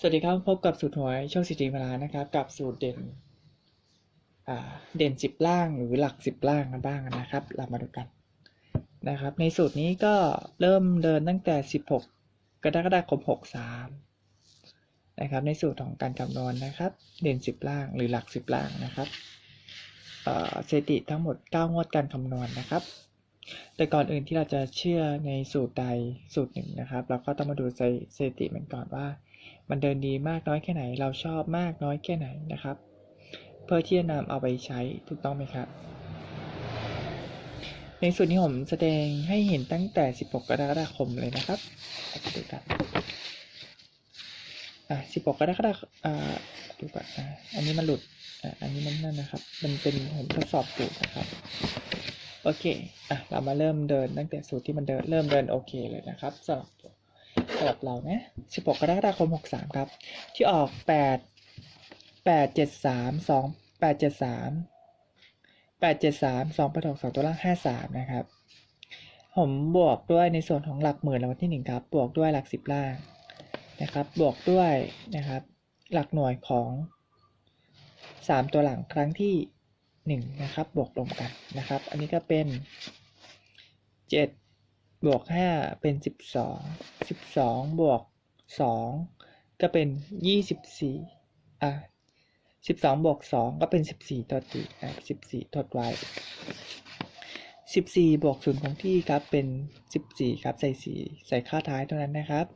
สวัสดีครับ พบกับสูตรหวยโชคสิทธิเวลานะครับ กับสูตรเด่นเด่นสิบล่างหรือหลักสิบล่างกันบ้างนะครับ เรามาดูกันนะครับ ในสูตรนี้ก็เริ่มเดินตั้งแต่ 16 กรกฎาคม 63 นะครับ ในสูตรของการคำนวณนะครับ เด่น10ล่างหรือหลัก10ล่างนะครับเอ่อสถิติทั้งหมด 9 งวดการคำนวณนะครับ แต่ก่อนอื่นที่เราจะเชื่อในสูตรใดสูตรหนึ่งนะครับ เราก็ต้องมาดูสถิติมันก่อนว่า มันเดินดีมากน้อยแค่ไหน เราชอบมากน้อยแค่ไหนนะครับ เพื่อที่จะนำเอาไปใช้ถูกต้องไหมครับ ในส่วนที่ผมแสดงให้เห็นตั้งแต่ 16 กรกฎาคมเลยนะครับดูกันอะ16 กรกฎาคมอ่าดูก่อนอะอันนี้มันหลุดอะอันนี้มันนั่นนะครับ มันเป็นผมทดสอบสูตรนะครับโอเค อะ เรามาเริ่มเดินตั้งแต่สูตรที่มันเดินเริ่มเดินโอเคเลยนะครับสำหรับ สำหรับเรานะ 16 กรกฎาคม 63 ครับ ที่ออก 8 8 7 3 2 8 7 3 8 7 3 2ประถก2ตัวล่าง 53 นะครับ ผมบวกด้วยในส่วนของหลักหมื่นรางวัลที่ 1 ครับ บวกด้วยหลัก 10 ล่างนะครับ บวกด้วยนะครับ หลักหน่วยของ 3 ตัวหลังครั้งที่ 1 นะครับ บวกรวมกันนะครับ อันนี้ก็เป็น 7 บวก5เป็น12 12บวก2ก็เป็น24อะ12บวก2ก็เป็น14ตัวตีอะ14ทดไว้14บวก0ของที่ครับเป็น14ครับใส่4ใส่ค่าท้ายเท่านั้นนะครับ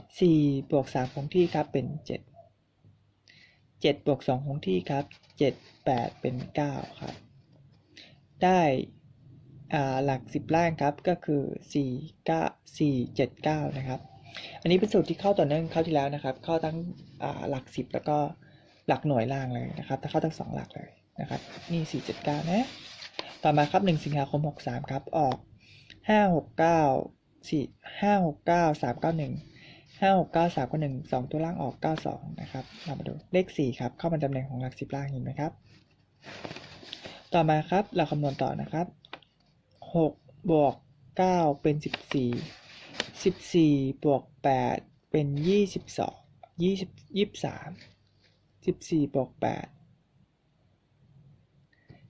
4บวก3ของที่ครับเป็น7 7บวก2ของที่ครับ7 8เป็น9ครับ ได้ หลัก 10 ล่างครับก็คือ 4 9 4 7 9 นะครับ อันนี้เป็นสูตรที่เข้าต่อเนื่องเข้าที่แล้วนะครับ เข้าทั้งหลัก 10 แล้วก็หลักหน่วยล่างเลยนะครับถ้าเข้าทั้ง 2 หลักเลยนะครับนี่ 4 7 9 นะ ต่อมาครับ 1 สิงหาคม 63 ครับ ออก 5 6 9 4 5 6 9 3 9 1 5 6 9 3 9 1 2 ตัวล่างออก 92 นะครับเรามาดูเลข 4 ครับ เข้ามาตำแหน่งของหลัก 10 ล่างเห็นไหมครับ ต่อมาครับ เราคำนวณต่อนะครับ 6บวก9เป็น14 14บวก8เป็น22 20 23 14บวก8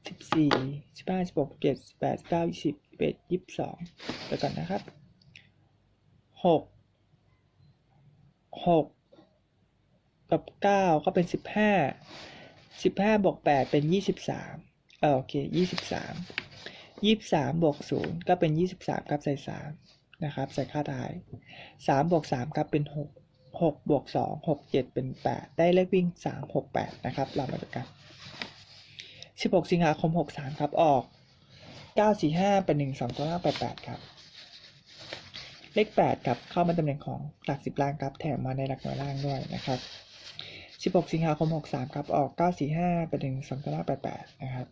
14 15 16 17 18 19 20 21 22เดี๋ยวก่อนนะครับ6 6กับ9ก็เป็น15 15บวก8เป็น23เออโอเค23 23บ วก0ก็เป็น23ครับใส่3นะครับใส่ค่าท้าย3บวก3ครับเป็น6 6บวก2 6 7เป็น8ได้เลขวิ่ง3 6 8นะครับ เรามาดูกัน16สิงหาคม63ครับออก945เป็น1 2ตัวล่าง88ครับ เลข8ครับเข้ามาตำแหน่งของหลัก10ล่างครับแถมมาในหลักหน่วยล่างด้วยนะครับ16สิงหาคม63ครับออก945เป็น1 2ตัวล่าง88นะครับ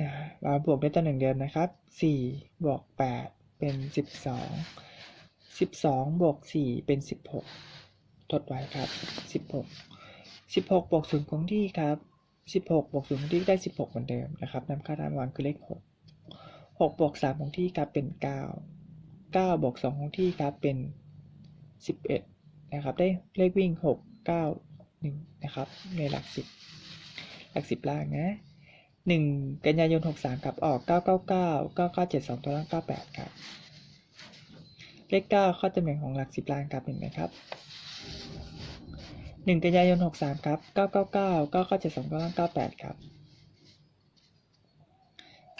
อ่า เราบวกได้ต่อหนึ่งเดือนะครับสี่บวกแปดเป็นสิบสองสิบสองบวกสี่เป็นสิบหกทดไว้ครับสิบหกสิบหกบวกศูนย์คงที่ครับสิบหกบวกศูนย์คงที่ได้สิบหกเหมือนเดิมนะครับนำค่าตามวางคือเลขหกหกบวกสามคงที่ครับเป็นเก้าเก้าบวกสองคงที่ครับเป็นสิบเอ็ดนะครับได้เลขวิ่งหกเก้าหนึ่งนะครับในหลักสิบหลักสิบล่างนะ หนึ่งกันยายนหกสามครับออกเก้าเก้าเก้าเก้าเก้าเจ็ดสองตัวล่างเก้าแปดครับ เลขเก้าข้อตำแหน่งของหลักสิบล่างครับเห็นไหมครับหนึ่งกันยายนหกสามครับเก้าเก้าเก้าเก้าเก้าเจ็ดสองเก้าล่างเก้าแปดครับ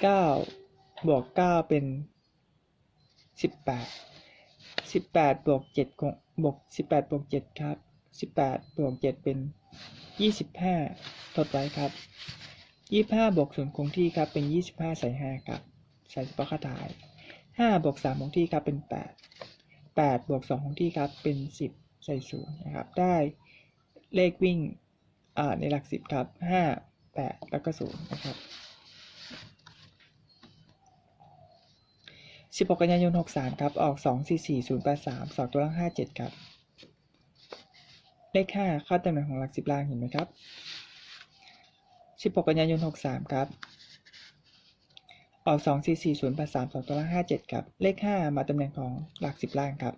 เก้าบวกเก้าเป็นสิบแปดสิบแปดบวกเจ็ดบวกสิบแปดบวกเจ็ดครับสิบแปดบวกเจ็ดเป็นยี่สิบห้าทดไว้ครับ ยี่สิบห้าบวกศูนย์คงที่ครับเป็นยี่สิบห้าใส่ห้าครับใส่เฉพาะค่าถ่ายห้าบวกสามคงที่ครับเป็นแปดแปดบวกสองคงที่ครับเป็นสิบใส่ศูนย์นะครับได้เลขวิ่งในหลักสิบครับห้าแปดแล้วก็ศูนย์นะครับสิบหกกันยายนหกสามครับออกสองสี่สี่ศูนย์แปดสามสองตัวล่างห้าเจ็ดครับเลขห้าเข้าตำแหน่งของหลักสิบล่างเห็นไหมครับ สิบหกกันยายนหกสามครับ ออกสองสี่สี่ศูนย์แปดสามสองตัวล่างห้าเจ็ดครับ เลขห้ามาตำแหน่งของหลักสิบล่างครับ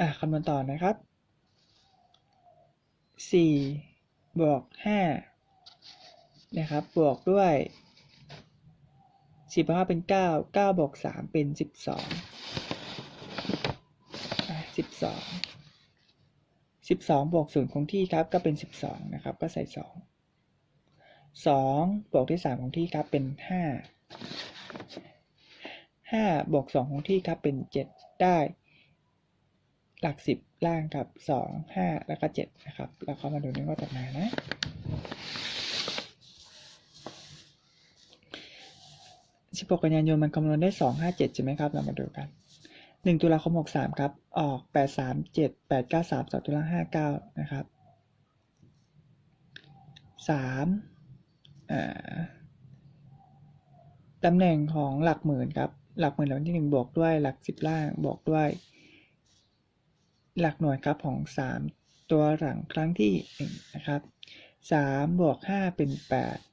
อะคำนวณต่อนะครับสี่บวกห้านะครับ บวกด้วยสิบห้าเป็นเก้าเก้าบวกสามเป็นสิบสองสิบสอง สิบสองบวกศูนย์คงที่ครับก็เป็นสิบสองนะครับ ก็ใส่สองสองบวกด้วยสามคงที่ครับเป็นห้าห้าบวกสองคงที่ครับเป็นเจ็ดได้ หลักสิบล่างครับสองห้าแล้วก็เจ็ดนะครับ แล้วก็มาดูนี่ว่าตัดมานะสิบหกกันยายนมันคำนวณได้สองห้าเจ็ดใช่ไหมครับ เรามาดูกัน หนึ่งตุลาคมหกสามครับ ออกแปดสามเจ็ดแปดเก้าสามสองตุลาห้าเก้านะครับสามตำแหน่งของหลักหมื่นครับ หลักหมื่นหลักที่หนึ่งบวกด้วยหลักสิบล่างบวกด้วย หลักหน่วยครับของ 3 ตัวหลังครั้งที่1นะครับ3บวก5เป็น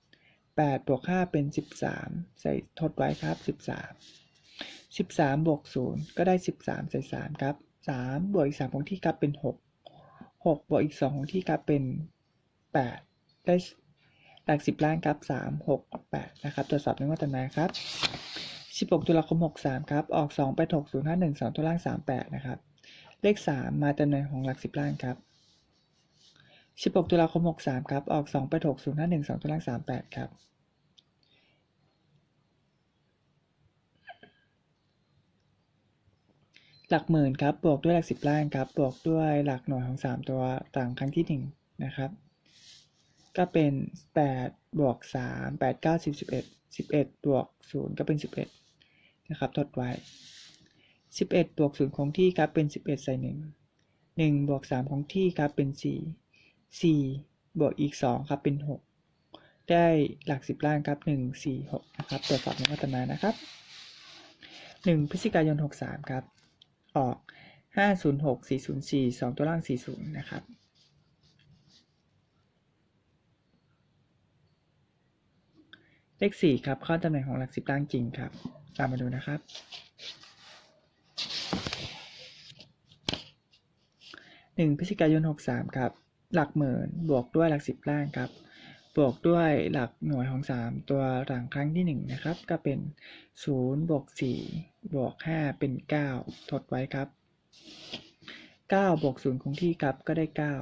8 8บวก5เป็น 13 ใส่ทดไว้ครับ 13 13บวก0ก็ได้13ใส่3ครับ3บวกอีก3ของที่ครับเป็น6 6บวกอีก2ของที่ครับเป็น8ได้หลัก10ล้านครับ3 6 8นะครับตรวจสอบในวัตนาครับ16ตุลาคม63ครับออก2ไป6 0 5 1 2ตัวล่าง38นะครับเลข3มาตำแหน่งของหลัก10ล้านครับ16ตุลาคม63ครับออก2ไป6 0 5 1 2ตัวล่าง38ครับ หลักหมื่นครับ บวกด้วยหลัก10ล้านครับ บวกด้วยหลักหน่วยของ 3 ตัวต่างครั้งที่ 1 นะครับ ก็เป็น 8 บวก 3 8 9 10 11 11 บวก 0 ก็เป็น 11 นะครับทดไว้ 11 บวก 0 คงที่ครับ เป็น 11 ใส่ 1 1 บวก 3 คงที่ครับ เป็น 4 4 บวกอีก 2 ครับ เป็น 6 ได้หลัก 10 ล่างครับ 1 4 6 นะครับ ตรวจสอบในวัตนานะครับ 1 พฤศจิกายน 63 ครับ ออก 506 404 2 ตัวล่าง 40 นะครับ เลข 4 ครับ เข้าตำแหน่งของหลัก 10 ล่างจริงครับ ตามมาดูนะครับหนึ่งพฤศจิกายนหกสามครับ หลักหมื่นบวกด้วยหลักสิบล่างครับ บวกด้วยหลักหน่วยของสามตัวหลังครั้งที่หนึ่งนะครับ ก็เป็นศูนย์บวกสี่บวกห้าเป็นเก้าทดไว้ครับเก้าบวกศูนย์คงที่ครับก็ได้เก้า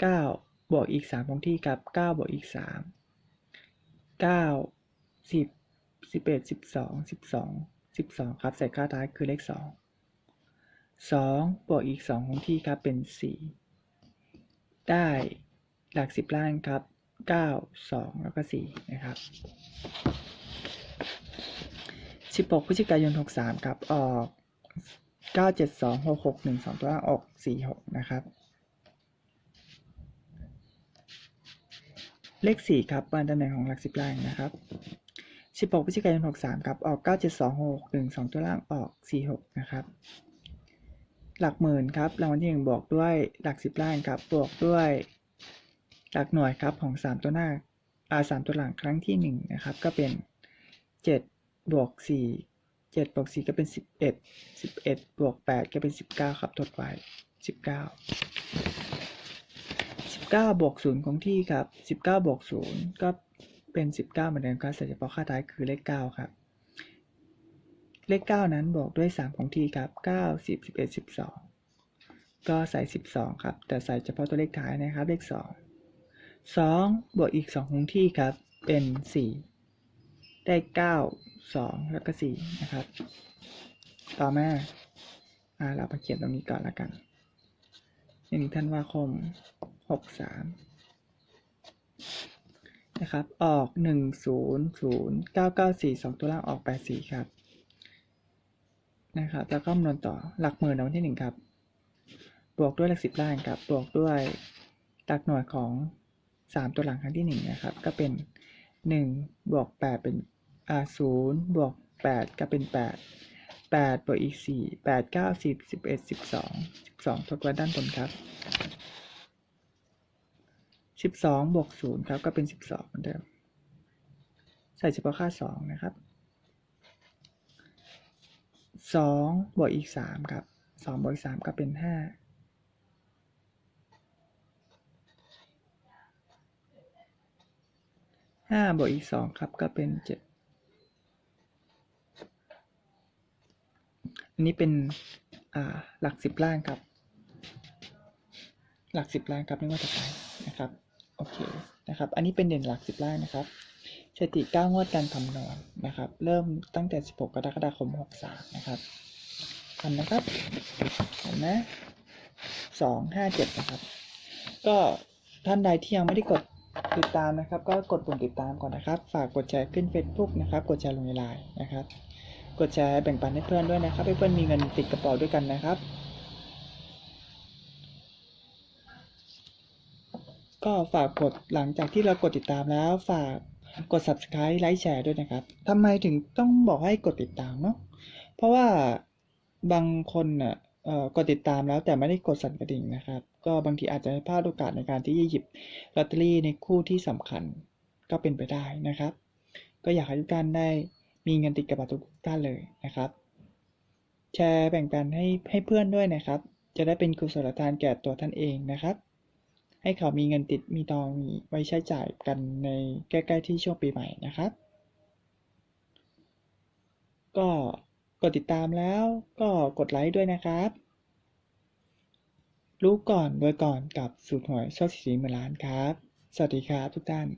เก้าบวกอีกสามคงที่ครับเก้าบวกอีกสามเก้าสิบสิบเอ็ดสิบสองสิบสองสิบสองครับ ใส่ค่าท้ายคือเลขสองสองบวกอีกสองของที่ครับเป็นสี่ ได้หลักสิบล่างครับเก้าสองแล้วก็สี่นะครับสิบหกพฤศจิกายนหกสามครับ ออกเก้าเจ็ดสองหกหกหนึ่งสองตัวล่างออกสี่หกนะครับ เลขสี่ครับมาตำแหน่งของหลักสิบล่างนะครับ 16พฤศจิกายน 63 ครับ ออก 9726 1 2 ตัวล่างออก 46 นะครับ หลักหมื่นครับรางวัลที่ 1 บวกด้วยหลัก 10 ล่างครับบวกด้วย หลักหน่วยครับของ 3 ตัวหน้าอ่า3ตัวหลังครั้งที่ 1 นะครับ ก็เป็น 7 บวก 4 7 บวก 4 ก็เป็น 11 11 บวก 8 ก็เป็น 19 ครับทดไว้ 19 19 บวก0ของที่ครับ 19 บวก 0 ก็เป็น 19 เหมือนเดิมครับใส่เฉพาะค่าท้ายคือเลข 9 ครับ เลข 9 นั้นบวกด้วย 3 ของที่ครับ 9 10 11 12 ก็ใส่ 12 ครับ แต่ใส่เฉพาะตัวเลขท้ายนะครับ เลข 2 2 บวกอีก 2 ของที่ครับ เป็น 4 ได้ 9 2 แล้วก็ 4 นะครับ ต่อมาอ่าเรามาเขียนตรงนี้ก่อนละกันหนึ่งธันวาคม 63 นะครับ ออก 1 0 0 9 9 4 2 ตัวล่างออก 8 4 ครับ นะครับแล้วก็คำนวณต่อหลักหมื่นในวันที่1ครับ บวกด้วยหลักสิบล่างครับ บวกด้วยหลักหน่วยของ3ตัวหลังครั้งที่1นะครับ ก็เป็น1บวก8เป็นอ่า0บวก8ก็เป็น8 8บวกอีก4 8 9 10 11 12 12ทดไว้ด้านบนครับ12บสองบวก0ครับก็เป็น12เหมือนเดิม ใส่เฉพาะค่า2นะครับ 2บวกอีก3ครับ2บวกอีก3ก็เป็น5 5บวกอีก2ครับก็เป็น7อันนี้เป็นหลัก10ล่างครับ หลัก10ล่างครับไม่ว่าจะไปนะครับ โอเคนะครับ อันนี้เป็นเด่นหลัก10ล่างนะครับ สถิติ9งวดการคำนวณนะครับ เริ่มตั้งแต่ 16 กรกฎาคม 63 นะครับทำนะครับเห็นไหมสองห้าเจ็ดนะครับ ก็ท่านใดที่ยังไม่ได้กดติดตามนะครับ ก็กดปุ่มติดตามก่อนนะครับ ฝากกดแชร์ขึ้น Facebook นะครับ กดแชร์ลงในไลน์นะครับ กดแชร์แบ่งปันให้เพื่อนด้วยนะครับ ให้เพื่อนมีเงินติดกระเป๋าด้วยกันนะครับ ก็ฝากกดหลังจากที่เรากดติดตามแล้วฝาก กด subscribe ไลค์แชร์ด้วยนะครับทำไมถึงต้องบอกให้กดติดตามเนาะเพราะว่าบางคนน่ะกดติดตามแล้วแต่ไม่ได้กดสั่นกระดิ่งนะครับ ก็บางทีอาจจะพลาดโอกาสในการที่จะหยิบลอตเตอรี่ในคู่ที่สำคัญก็เป็นไปได้นะครับ ก็อยากให้ทุกท่านได้มีเงินติดกระเป๋าทุกท่านเลยนะครับ แชร์แบ่งปันให้ให้เพื่อนด้วยนะครับ จะได้เป็นกุศลทานแก่ตัวท่านเองนะครับ ให้เขามีเงินติดมีตองมีไว้ใช้จ่ายกันในใกล้ๆที่ช่วงปีใหม่นะครับ ก็กดติดตามแล้วก็กดไลค์ด้วยนะครับ รู้ก่อนรวยก่อนกับสูตรหวยโชคสีหมือนล้านครับ สวัสดีครับทุกท่าน